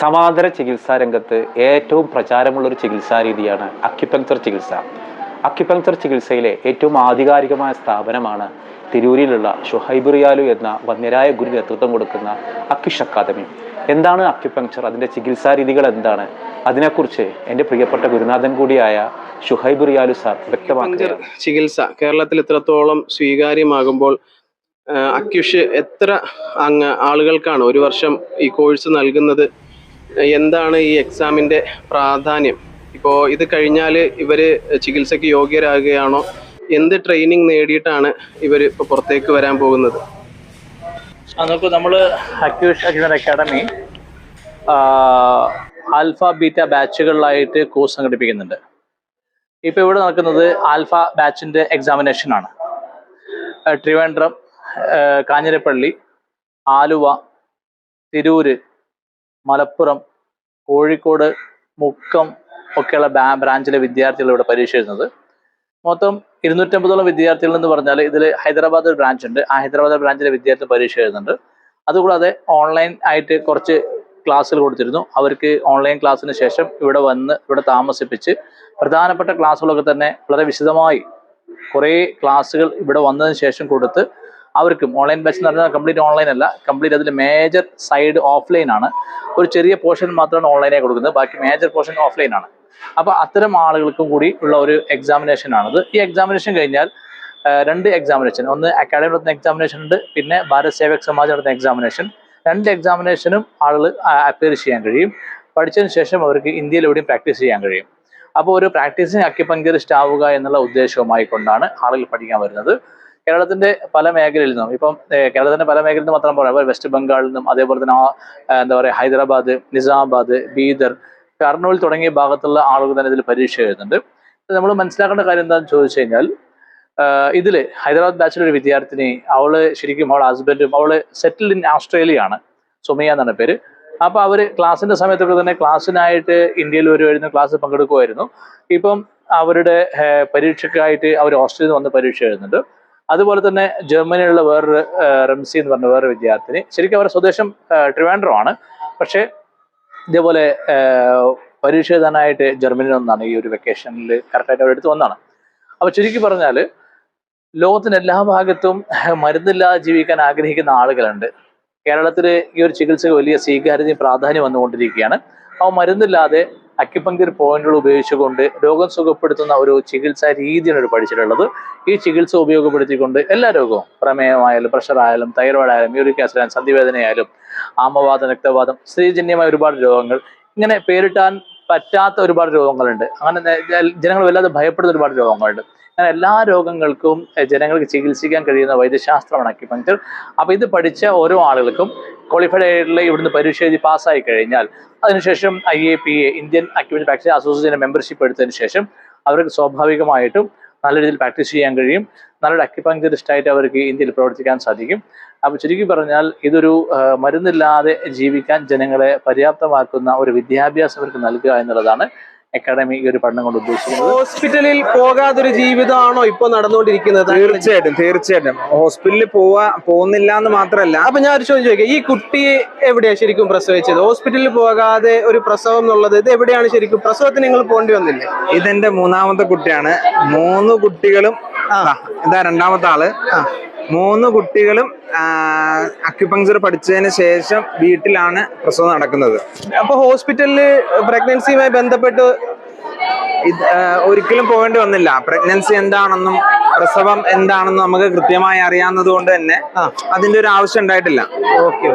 സമാന്തര ചികിത്സാ രംഗത്ത് ഏറ്റവും പ്രചാരമുള്ളൊരു ചികിത്സാ രീതിയാണ് അക്യുപങ്ക്ചർ ചികിത്സ. അക്യുപങ്ക്ചർ ചികിത്സയിലെ ഏറ്റവും ആധികാരികമായ സ്ഥാപനമാണ് തിരൂരിലുള്ള ഷുഹൈബ് റിയാലു എന്ന വന്യരായ ഗുരു നേതൃത്വം കൊടുക്കുന്ന അക്യുഷ് അക്കാദമി. എന്താണ് അക്യുപങ്ക്ചർ അതിന്റെ ചികിത്സാ രീതികൾ എന്താണ്? അതിനെക്കുറിച്ച് എന്റെ പ്രിയപ്പെട്ട ഗുരുനാഥൻ കൂടിയായ ഷുഹൈബ് റിയാലു സാർ പഞ്ചർ വ്യക്തമാക്കുകയാണ് ചികിത്സ കേരളത്തിൽ ഇത്രത്തോളം സ്വീകാര്യമാകുമ്പോൾ അക്യുഷ് എത്ര അങ്ങ് ആളുകൾക്കാണ് ഒരു വർഷം ഈ കോഴ്സ് നൽകുന്നത്? എന്താണ് ഈ എക്സാമിന്റെ പ്രാധാന്യം? ഇപ്പോൾ ഇത് കഴിഞ്ഞാൽ ഇവർ ചികിത്സയ്ക്ക് യോഗ്യരാകുകയാണോ? എന്ത് ട്രെയിനിങ് നേടിയിട്ടാണ് ഇവർ ഇപ്പോൾ പുറത്തേക്ക് വരാൻ പോകുന്നത്? നോക്കൂ നമ്മൾ അക്യൂഷ് അക്യൂഷൻ അക്കാഡമി ആൽഫ ബീറ്റ ബാച്ചുകളിലായിട്ട് കോഴ്സ് സംഘടിപ്പിക്കുന്നുണ്ട്. ഇപ്പോൾ ഇവിടെ നടക്കുന്നത് ആൽഫ ബാച്ചിന്റെ എക്സാമിനേഷൻ ആണ് ട്രിവാൻഡ്രം കാഞ്ഞിരപ്പള്ളി ആലുവ തിരൂര് മലപ്പുറം കോഴിക്കോട് മുക്കം ഒക്കെയുള്ള ബ്രാഞ്ചിലെ വിദ്യാർത്ഥികൾ ഇവിടെ പരീക്ഷ എഴുതുന്നത്. മൊത്തം ഇരുന്നൂറ്റമ്പതോളം വിദ്യാർത്ഥികൾ എന്ന് പറഞ്ഞാൽ ഇതിൽ ഹൈദരാബാദ് ബ്രാഞ്ച് ഉണ്ട്. ആ ഹൈദരാബാദ് ബ്രാഞ്ചിലെ വിദ്യാർത്ഥി പരീക്ഷ എഴുതുന്നുണ്ട്. അതുകൂടാതെ ഓൺലൈൻ ആയിട്ട് കുറച്ച് ക്ലാസ്സുകൾ കൊടുത്തിരുന്നു. അവർക്ക് ഓൺലൈൻ ക്ലാസ്സിന് ശേഷം ഇവിടെ വന്ന് ഇവിടെ താമസിപ്പിച്ച് പ്രധാനപ്പെട്ട ക്ലാസ്സുകളൊക്കെ തന്നെ വളരെ വിശദമായി കുറേ ക്ലാസ്സുകൾ ഇവിടെ വന്നതിന് ശേഷം കൊടുത്ത് അവർക്കും ഓൺലൈൻ ബാച്ച് എന്ന് പറഞ്ഞാൽ കംപ്ലീറ്റ് ഓൺലൈൻ അല്ല. കംപ്ലീറ്റ് അതിൽ മേജർ സൈഡ് ഓഫ്ലൈൻ ആണ്. ഒരു ചെറിയ പോർഷൻ മാത്രമാണ് ഓൺലൈനായി കൊടുക്കുന്നത്. ബാക്കി മേജർ പോർഷൻ ഓഫ്ലൈൻ ആണ്. അപ്പോൾ അത്തരം ആളുകൾക്കും കൂടി ഉള്ള ഒരു എക്സാമിനേഷൻ ആണത്. ഈ എക്സാമിനേഷൻ കഴിഞ്ഞാൽ രണ്ട് എക്സാമിനേഷൻ ഒന്ന് അക്കാഡമി നടത്തുന്ന എക്സാമിനേഷൻ ഉണ്ട്. പിന്നെ ഭാരത് സേവക് സമാജ് നടത്തുന്ന എക്സാമിനേഷൻ രണ്ട് എക്സാമിനേഷനും ആളുകൾ അപ്പിയർ ചെയ്യാൻ കഴിയും. പഠിച്ചതിന് ശേഷം അവർക്ക് ഇന്ത്യയിൽ എവിടെയും പ്രാക്ടീസ് ചെയ്യാൻ കഴിയും. അപ്പോൾ ഒരു പ്രാക്ടീസിങ് അക്യുപങ്കറിസ്റ്റ് ആവുക എന്നുള്ള ഉദ്ദേശവുമായി കൊണ്ടാണ് ആളുകൾ പഠിക്കാൻ വരുന്നത്. കേരളത്തിന്റെ പല മേഖലയിൽ നിന്നും ഇപ്പം കേരളത്തിന്റെ പല മേഖലയിൽ നിന്നും മാത്രം പറയാം വെസ്റ്റ് ബംഗാളിൽ നിന്നും അതേപോലെ തന്നെ എന്താ പറയുക ഹൈദരാബാദ് നിസാമാബാദ് ബീദർ കർണൂൽ തുടങ്ങിയ ഭാഗത്തുള്ള ആളുകൾ തന്നെ ഇതിൽ പരീക്ഷ എഴുതുന്നുണ്ട്. നമ്മൾ മനസ്സിലാക്കേണ്ട കാര്യം എന്താണെന്ന് ചോദിച്ചു കഴിഞ്ഞാൽ ഇതിൽ ഹൈദരാബാദ് ബാച്ചിലെ ഒരു വിദ്യാർത്ഥിനി അവൾ ശരിക്കും അവളെ ഹസ്ബൻഡും അവൾ സെറ്റിൽഡ് ഇൻ ഓസ്ട്രേലിയ ആണ്. സുമിയ എന്നാണ് പേര്. അപ്പൊ അവർ ക്ലാസ്സിന്റെ സമയത്തൊക്കെ തന്നെ ക്ലാസ്സിനായിട്ട് ഇന്ത്യയിൽ വരുമായിരുന്നു ക്ലാസ് പങ്കെടുക്കുമായിരുന്നു. ഇപ്പം അവരുടെ പരീക്ഷയ്ക്കായിട്ട് അവർ ഓസ്ട്രേലിയയിൽ വന്ന് പരീക്ഷ എഴുതുന്നുണ്ട്. അതുപോലെ തന്നെ ജർമ്മനിയിലുള്ള വേറൊരു റംസി എന്ന് പറഞ്ഞ വേറൊരു വിദ്യാർത്ഥിനി. ശരിക്കും അവരുടെ സ്വദേശം ഏഹ്, ട്രിവാൻഡ്രം ആണ്. പക്ഷേ ഇതേപോലെ പരീക്ഷ എഴുതാനായിട്ട് ജർമ്മനിയിൽ ഒന്നാണ് ഈ ഒരു വെക്കേഷനിൽ കറക്റ്റായിട്ട് അവർ എടുത്തു വന്നതാണ്. അപ്പോൾ ചുരുക്കി പറഞ്ഞാൽ ലോകത്തിന്റെ എല്ലാ ഭാഗത്തും മരുന്നില്ലാതെ ജീവിക്കാൻ ആഗ്രഹിക്കുന്ന ആളുകളുണ്ട്. കേരളത്തിൽ ഈ ഒരു ചികിത്സക്ക് വലിയ സ്വീകാര്യതയും പ്രാധാന്യം വന്നുകൊണ്ടിരിക്കുകയാണ്. അപ്പോൾ മരുന്നില്ലാതെ അക്യുപങ്ക്ചർ പോയിന്റുകൾ ഉപയോഗിച്ചുകൊണ്ട് രോഗം സുഖപ്പെടുത്തുന്ന ഒരു ചികിത്സാ രീതിയാണ് ഒരു പഠിച്ചിട്ടുള്ളത്. ഈ ചികിത്സ ഉപയോഗപ്പെടുത്തിക്കൊണ്ട് എല്ലാ രോഗവും പ്രമേഹമായാലും പ്രഷർ ആയാലും തൈറോയിഡ് ആയാലും യൂറിക് ആസിഡ് ആയാലും സന്ധിവേദനയായാലും ആമവാദം രക്തവാദം സ്ത്രീജന്യമായ ഒരുപാട് രോഗങ്ങൾ ഇങ്ങനെ പേരിട്ടാൻ പറ്റാത്ത ഒരുപാട് രോഗങ്ങളുണ്ട്. അങ്ങനെ ജനങ്ങൾ വല്ലാതെ ഭയപ്പെടുന്ന ഒരുപാട് രോഗങ്ങളുണ്ട്. അങ്ങനെ എല്ലാ രോഗങ്ങൾക്കും ജനങ്ങൾക്ക് ചികിത്സിക്കാൻ കഴിയുന്ന വൈദ്യശാസ്ത്രമാണ് അക്യുപങ്ക്ചർ അപ്പോൾ ഇത് പഠിച്ച ഓരോ ആളുകൾക്കും ക്വാളിഫൈഡ് ആയിട്ടുള്ള ഇവിടുന്ന് പരീക്ഷ എഴുതി പാസ്സായി കഴിഞ്ഞാൽ അതിനുശേഷം I A P A Indian acupuncture practice അസോസിയേഷന്റെ മെമ്പർഷിപ്പ് എടുത്തതിന് ശേഷം അവർക്ക് സ്വാഭാവികമായിട്ടും നല്ല രീതിയിൽ പ്രാക്ടീസ് ചെയ്യാൻ കഴിയും. നല്ലൊരു അക്യുപങ്ക്ചറിസ്റ്റ് ആയിട്ട് അവർക്ക് ഇന്ത്യയിൽ പ്രവർത്തിക്കാൻ സാധിക്കും. അപ്പോൾ ചുരുക്കി പറഞ്ഞാൽ ഇതൊരു മരുന്നില്ലാതെ ജീവിക്കാൻ ജനങ്ങളെ പര്യാപ്തമാക്കുന്ന ഒരു വിദ്യാഭ്യാസം അവർക്ക് നൽകുക എന്നുള്ളതാണ് അക്കാഡമി ഈ ഒരു പഠനം കൊണ്ട് ഉദ്ദേശിക്കുന്നത്. ഹോസ്പിറ്റലിൽ പോകാതൊരു ജീവിതമാണോ ഇപ്പൊ നടന്നുകൊണ്ടിരിക്കുന്നത്? തീർച്ചയായിട്ടും തീർച്ചയായിട്ടും. ഹോസ്പിറ്റലിൽ പോവാ പോകുന്നില്ല എന്ന് മാത്രമല്ല. അപ്പൊ ഞാൻ ഒരു ചോദ്യം ചോദിക്കാം. ഈ കുട്ടി എവിടെയാ ശരിക്കും പ്രസവിച്ചത്? ഹോസ്പിറ്റലിൽ പോകാതെ ഒരു പ്രസവം എന്നുള്ളത് ഇത് എവിടെയാണ് ശരിക്കും? പ്രസവത്തിന് നിങ്ങൾ പോകേണ്ടി വന്നില്ലേ? ഇതെന്റെ മൂന്നാമത്തെ കുട്ടിയാണ്. മൂന്ന് കുട്ടികളും ഇതാ രണ്ടാമത്തെ ആൾ. മൂന്ന് കുട്ടികളും അക്യുപങ്ചർ പഠിച്ചതിന് ശേഷം വീട്ടിലാണ് പ്രസവം നടക്കുന്നത്. അപ്പൊ ഹോസ്പിറ്റലിൽ പ്രഗ്നൻസിയുമായി ബന്ധപ്പെട്ട് ഒരിക്കലും പോകേണ്ടി വന്നില്ല. പ്രഗ്നൻസി എന്താണെന്നും പ്രസവം എന്താണെന്നും നമുക്ക് കൃത്യമായി അറിയാവുന്നത് കൊണ്ട് തന്നെ അതിന്റെ ഒരു ആവശ്യം ഉണ്ടായിട്ടില്ല. ഓക്കെ.